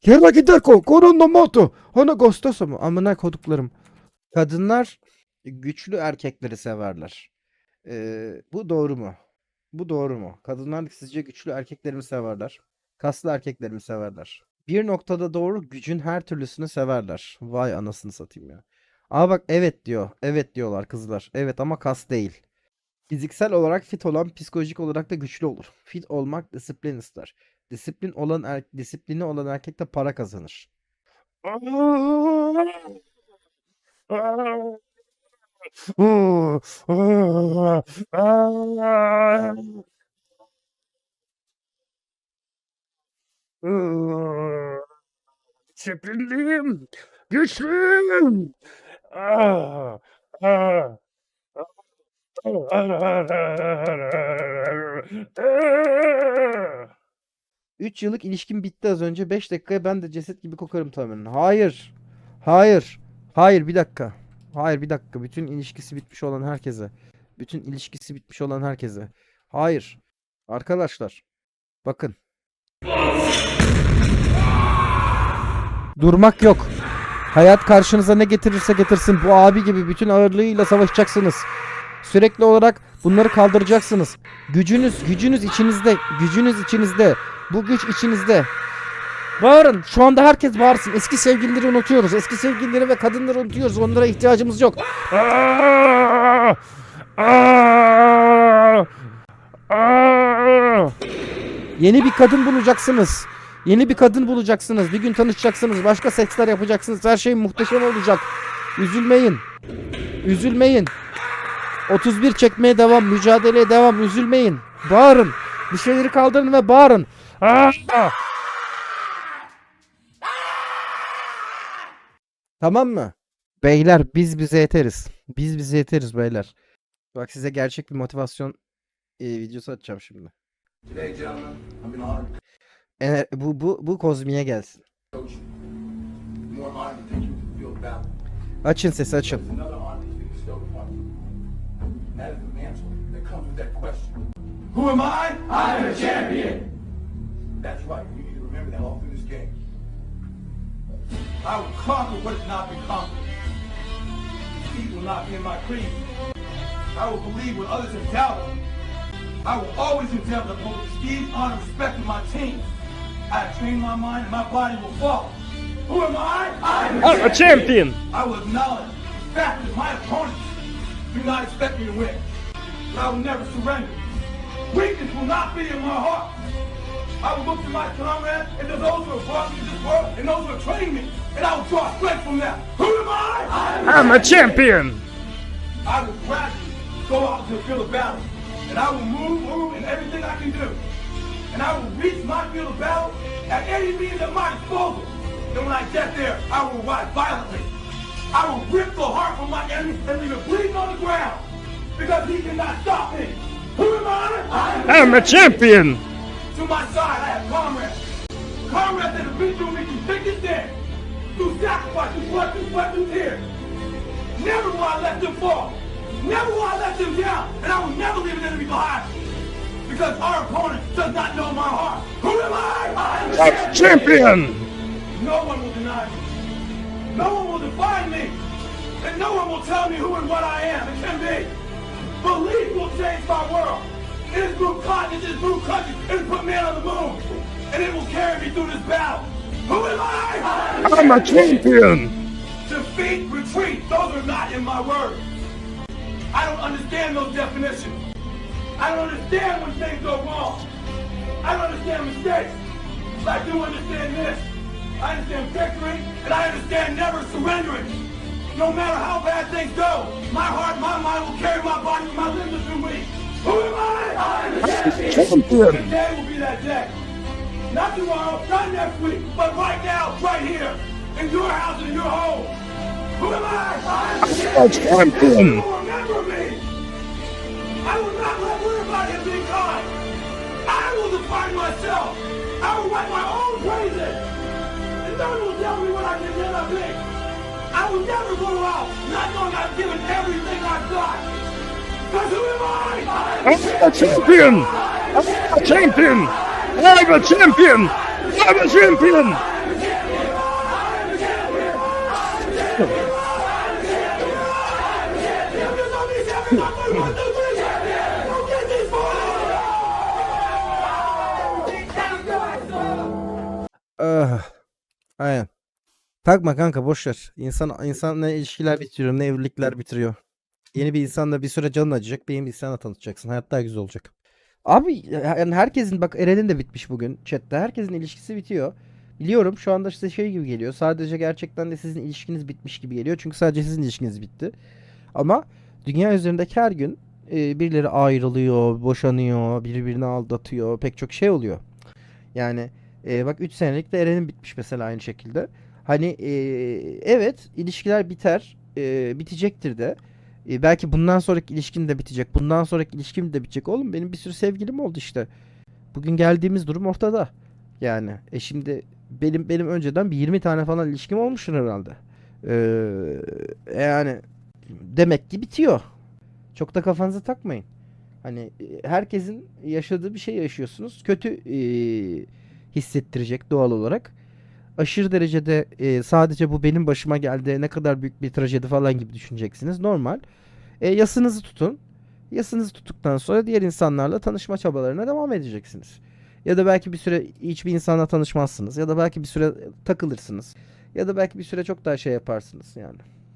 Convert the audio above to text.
Kera gider ko. Koron no moto. Ona gostoso mu? Amına koduklarım. Kadınlar güçlü erkekleri severler. Ee, bu doğru mu? Bu doğru mu? Kadınlar sizce güçlü erkekleri mi severler? Kaslı erkekleri mi severler? Bir noktada doğru gücün her türlüsünü severler. Vay anasını satayım ya. Aa bak evet diyor. Evet diyorlar kızlar. Evet ama kas değil. Fiziksel olarak fit olan psikolojik olarak da güçlü olur. Fit olmak disiplin ister. Disiplin olan er, disiplini olan erkek de para kazanır. Disiplinliyim. Güçlüyüm. Ah, ah. 3 yıllık ilişkim bitti az önce. 5 dakikaya ben de ceset gibi kokarım tamamen. Hayır. Hayır. Hayır bir dakika. Hayır bir dakika. Bütün ilişkisi bitmiş olan herkese. Bütün ilişkisi bitmiş olan herkese. Hayır. Arkadaşlar. Bakın. Durmak yok. Hayat karşınıza ne getirirse getirsin. Bu abi gibi bütün ağırlığıyla savaşacaksınız. Sürekli olarak bunları kaldıracaksınız. Gücünüz, gücünüz içinizde. Gücünüz içinizde. Bu güç içinizde. Bağırın. Şu anda herkes bağırsın. Eski sevgilileri unutuyoruz. Eski sevgilileri ve kadınları unutuyoruz. Onlara ihtiyacımız yok. Yeni bir kadın bulacaksınız. Yeni bir kadın bulacaksınız. Bir gün tanışacaksınız. Başka seksler yapacaksınız. Her şey muhteşem olacak. Üzülmeyin. Üzülmeyin. 31 çekmeye devam. Mücadeleye devam. Üzülmeyin. Bağırın. Bir şeyleri kaldırın ve bağırın. Aa! Tamam mı? Beyler biz bize yeteriz. Biz bize yeteriz beyler. Bak size gerçek bir motivasyon e, videosu atacağım şimdi. Ener- bu bu bu kozmiye gelsin. Açın sesi açın. Who am I? I am a champion. That's right. You need to remember that all through this game. I will conquer what has not been conquered. Defeat will not be in my creed. I will believe what others have doubted. I will always endeavor to the prestige, honor, respect of my team. I have trained my mind and my body will follow. Who am I? I am a champion. I will acknowledge the fact that my opponents do not expect me to win. But I will never surrender. Weakness will not be in my heart. I will look to my comrades and to those who have brought me to this world and those who have trained me, and I will draw strength from them. Who am I? I am I'm a champion. I will gradually go out to the field of battle, and I will move, move in everything I can do. And I will reach my field of battle at any means at my disposal. And when I get there, I will rise violently. I will rip the heart from my enemy and leave it bleeding on the ground. Because he cannot stop me. Who am I? I am a champion. to my side, I have comrades. Comrades that have been through me through thick and thin. Through sacrifice, through blood, through sweat, through tears. Never will I let them fall. Never will I let them down. And I will never leave an enemy behind. Because our opponent does not know my heart. Who am I? I am a Champion. no one will deny me. No one will define me. And no one will tell me who and what I am and can be. Belief will change my world. It is blue continents, it is blue countries, it put man on the moon. And it will carry me through this battle. Who am I? I'm a champion. Defeat, retreat, those are not in my words. I don't understand those definitions. I don't understand when things go wrong. I don't understand mistakes. But I do understand this. I understand victory, and I understand never surrendering. No matter how bad things go, my heart, my mind will carry my body, my limbs too weak. Who am I? I am a champion. Today will be that day. Not tomorrow, not next week, but right now, right here, in your house and in your home. Who am I? I am a champion. You will remember me. I will not let worry about him kind. I will define myself. I will write my own praises. And no one will tell me what I can never be. I will never go out not knowing I've given everything I've got. Because who am I? I'm, I'm a champion. I'm a champion. I'm a champion. I'm a champion. Uh, I am. Takma kanka boş ver. İnsan insanla ilişkiler bitiriyor, ne evlilikler bitiriyor. Yeni bir insanla bir süre canın acıyacak, yeni bir insanla tanışacaksın. Hayat daha güzel olacak. Abi yani herkesin bak Eren'in de bitmiş bugün chatte. Herkesin ilişkisi bitiyor. Biliyorum şu anda size şey gibi geliyor. Sadece gerçekten de sizin ilişkiniz bitmiş gibi geliyor. Çünkü sadece sizin ilişkiniz bitti. Ama dünya üzerindeki her gün e, birileri ayrılıyor, boşanıyor, birbirini aldatıyor. Pek çok şey oluyor. Yani e, bak 3 senelik de Eren'in bitmiş mesela aynı şekilde. Hani e, evet ilişkiler biter, e, bitecektir de. E, belki bundan sonraki ilişkin de bitecek. Bundan sonraki ilişkim de bitecek. Oğlum benim bir sürü sevgilim oldu işte. Bugün geldiğimiz durum ortada. Yani e şimdi benim benim önceden bir 20 tane falan ilişkim olmuştur herhalde. Ee, yani demek ki bitiyor. Çok da kafanıza takmayın. Hani e, herkesin yaşadığı bir şey yaşıyorsunuz. Kötü e, hissettirecek doğal olarak. Aşırı derecede e, sadece bu benim başıma geldi ne kadar büyük bir trajedi falan gibi düşüneceksiniz. Normal. E, yasınızı tutun. Yasınızı tuttuktan sonra diğer insanlarla tanışma çabalarına devam edeceksiniz. Ya da belki bir süre hiçbir insanla tanışmazsınız. Ya da belki bir süre takılırsınız. Ya da belki bir süre çok daha şey yaparsınız yani.